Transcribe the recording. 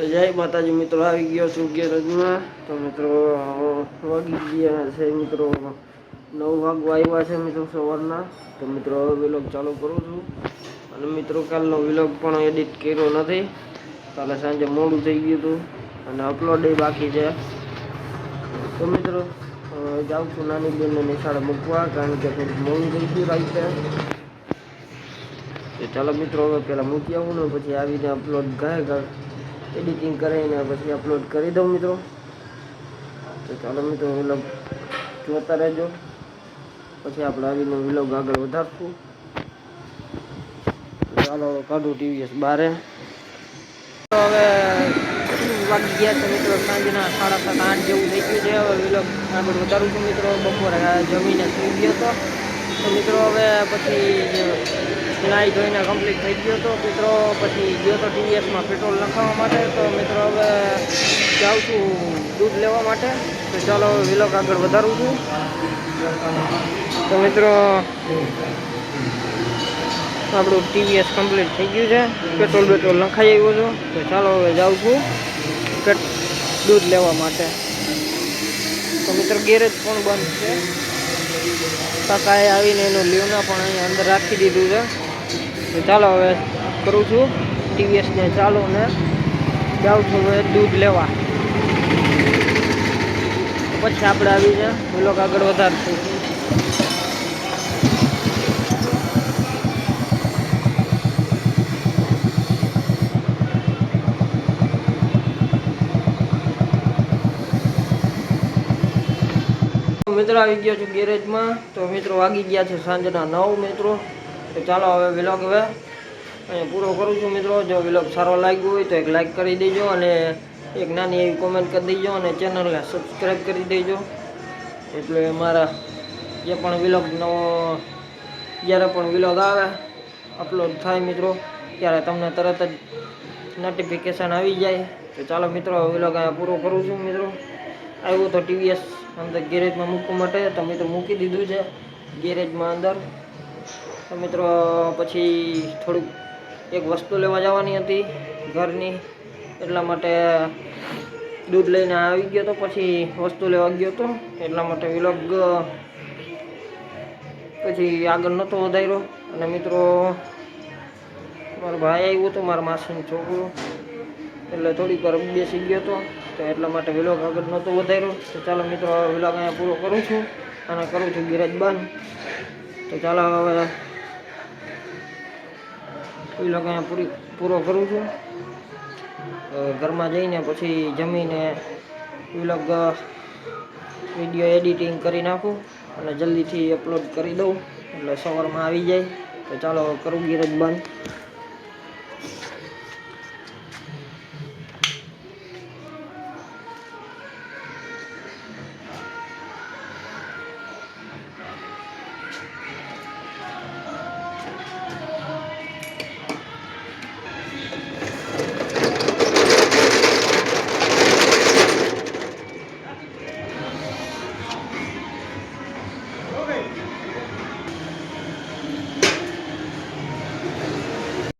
તો જય માતાજી, મિત્રો આવી ગયો છું ગેરેજમાં તો મિત્રો, વાગી ગયા છે મિત્રો. નવ વાગવા આવ્યા છે મિત્રો સવારના. તો મિત્રો, હવે વિલોગ ચાલુ કરું છું. અને મિત્રો, કાલનો વિલોગ પણ એડિટ કર્યો નથી. કાલે સાંજે મોડું થઈ ગયું હતું. અને અપલોડ બાકી છે. તો મિત્રો, હવે જાઉં છું નાની બેનને નિશાળે મૂકવા, કારણ કે થોડુંક મોડું થઈ ગયું રાઈતે તો ચાલો મિત્રો, હવે પહેલાં મૂકી આવું ને પછી આવીને અપલોડ ગાય ગાય એડિટિંગ કરીને પછી અપલોડ કરી દઉં મિત્રો. તો ચાલો મિત્રો વિલોગ જોતા રહેજો. પછી આપણે આવીને વિલોગ આગળ વધારશું. ચાલો, કાઢું ટીવીએસ બારે. હવે વાગી ગયા છે મિત્રો, સાંજના સાડા સાત, આઠ જેવું થઈ ગયું છે. હવે વિલોગ આગળ વધારું છું મિત્રો. બપોરે જમીને સુઈ ગયો હતો તો મિત્રો હવે પછી નાહી ધોઈને કમ્પ્લીટ થઈ ગયો હતો મિત્રો પછી ગયો તો ટીવીએસમાં પેટ્રોલ નાખવા માટે. તો મિત્રો હવે જાઉં છું દૂધ લેવા માટે. તો ચાલો વિલોગ આગળ વધારું છું. તો મિત્રો આપણું ટીવીએસ કમ્પ્લીટ થઈ ગયું છે. પેટ્રોલ પેટ્રોલ નખાઈ આવ્યો છું. તો ચાલો હવે જાઉં છું દૂધ લેવા માટે. તો મિત્રો ગેરેજ પણ બંધ છે. કાકાએ આવીને એનું લીવના પણ અહીંયા અંદર રાખી દીધું છે. ચાલો હવે કરું છું. ટીવીએસને ચાલુ ને જાઉં છું હવે દૂધ લેવા. પછી આપણે આવીને વિલોક આગળ વધારશું. મિત્રો આવી ગયો છું ગેરેજમાં. તો મિત્રો વાગી ગયા છે સાંજના નવ મિત્રો. તો ચાલો હવે વિલોગ હવે અહીંયા પૂરો કરું છું મિત્રો. જો વિલોગ સારો લાગ્યો હોય તો એક લાઈક કરી દેજો અને એક નાની એવી કોમેન્ટ કરી દેજો અને ચેનલને સબસ્ક્રાઈબ કરી દેજો. એટલે મારા જે પણ વિલોગ નવો જ્યારે પણ વિલોગ આવે અપલોડ થાય મિત્રો, ત્યારે તમને તરત જ નોટિફિકેશન આવી જાય. તો ચાલો મિત્રો વિલોગ અહીંયા પૂરો કરું છું મિત્રો. આવ્યું તો ટીવીએસ અંદર ગેરેજમાં મૂકવા માટે તો મિત્રો મૂકી દીધું છે, ગેરેજમાં અંદર. તો મિત્રો, પછી થોડુંક એક વસ્તુ લેવા જવાની હતી ઘરની, એટલા માટે દૂધ લઈને આવી ગયો તો પછી વસ્તુ લેવા ગયો તો, એટલા માટે વિલોગ પછી આગળ નહોતો વધાર્યો. અને મિત્રો, મારો ભાઈ આવ્યો હતો મારા માસીનું છોકરું એટલે થોડીક વાર બેસી ગયો હતો તો એટલા માટે વિલોગ આગળ નહોતો વધાર્યો. તો ચાલો મિત્રો, હવે વિલોગ અહીંયા પૂરો કરું છું અને કરું છું ગેરેજ તો ચાલો હવે વિલોગ અહીંયા પૂરી, પૂરો કરું છું. ઘરમાં જઈને પછી જમીને વિલોગ વીડિયો એડિટિંગ કરી નાખું અને જલ્દીથી અપલોડ કરી દઉં. એટલે સવારમાં આવી જાય. તો ચાલો કરું ગેરેજ